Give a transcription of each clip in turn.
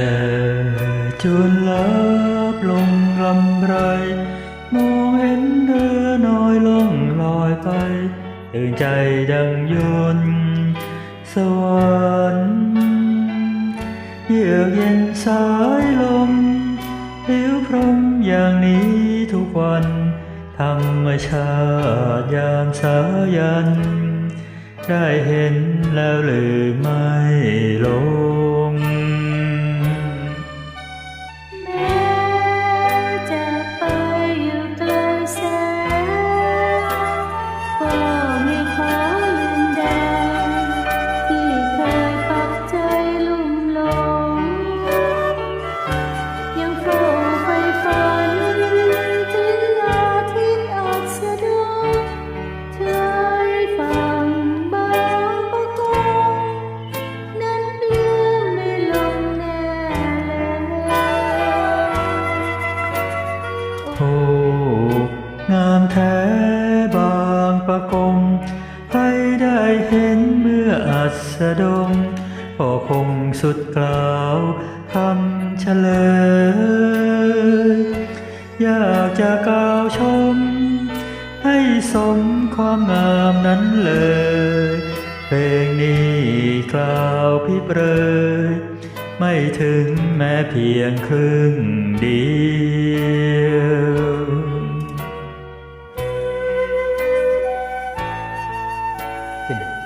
แดดจนลับลงลำไร มองเห็นเรือน้อยลงลอยไป ตื่นใจดังยนต์สวรรค์เยือกเย็นสายลมผิวพรมอย่างนี้ทุกวัน ธรรมชาติยามสายัน ได้เห็นแล้วหรือไม่ลง ประกงใครได้เห็นเมื่ออัสดงก็คงสุดกล่าวคำเฉลย อยากจะกล่าวชม ให้สมความงามนั้นเลย เพลงนี้กล่าวพิเปรย ไม่ถึงแม้เพียงครึ่งเดียว happiness.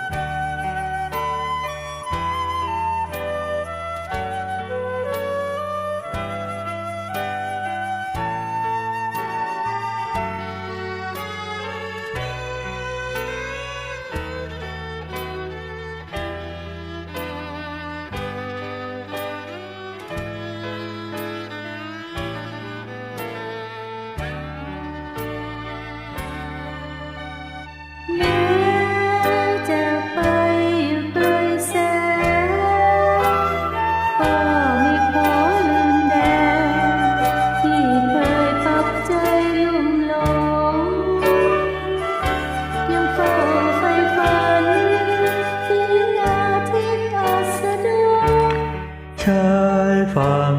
ชายฝั่ง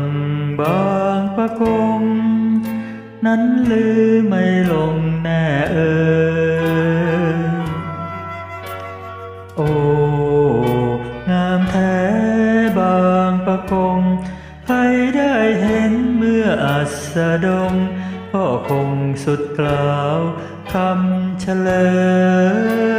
บางประกง นั้นลือไม่ลงแน่เอ่ยโอ้งามแท้บางประกงใครได้เห็นเมื่ออัสดง ก็คงสุดกล่าวคำเฉลย